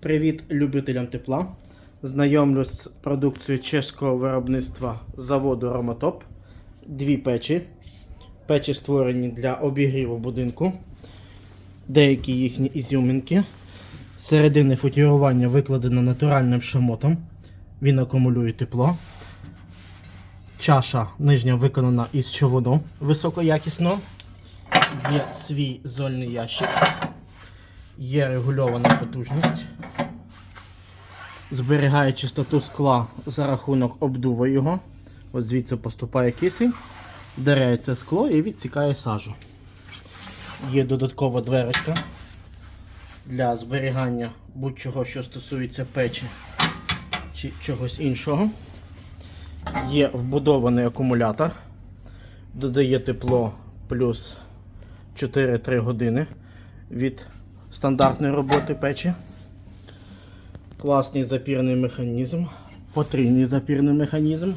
Привіт любителям тепла. Знайомлюсь з продукцією чеського виробництва заводу Ромотоп. Дві печі. Печі створені для обігріву будинку. Деякі їхні ізюминки. Середини футірування викладено натуральним шамотом. Він акумулює тепло. Чаша нижня виконана із човуну високоякісно. Є свій зольний ящик. Є регульована потужність. Зберігає чистоту скла за рахунок обдуву його. Ось звідси поступає кисень, дереться скло і відсікає сажу. Є додаткова дверочка для зберігання будь-чого, що стосується печі чи чогось іншого. Є вбудований акумулятор, додає тепло плюс 4-3 години від стандартної роботи печі. Класний запірний механізм, потрійний запірний механізм.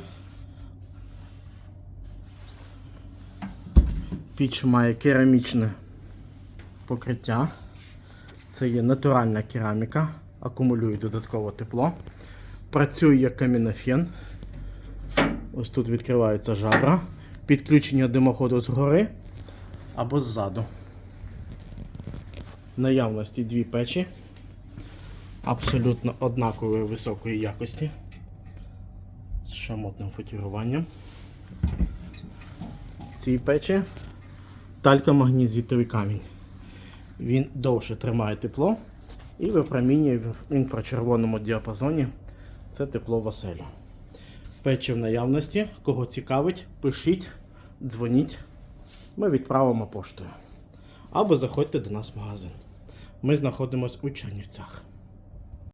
Піч має керамічне покриття. Це є натуральна кераміка, акумулює додаткове тепло. Працює камінофен. Ось тут відкриваються жабра. Підключення димоходу згори або ззаду. Наявності дві печі. Абсолютно однакової високої якості. З шамотним фотіруванням. Ці печі талькомагнізитовий камінь. Він довше тримає тепло і випромінює в інфрачервоному діапазоні це тепло в. Печі в наявності. Кого цікавить, пишіть, дзвоніть. Ми відправимо поштою. Або заходьте до нас в магазин. Ми знаходимося у Чернівцях.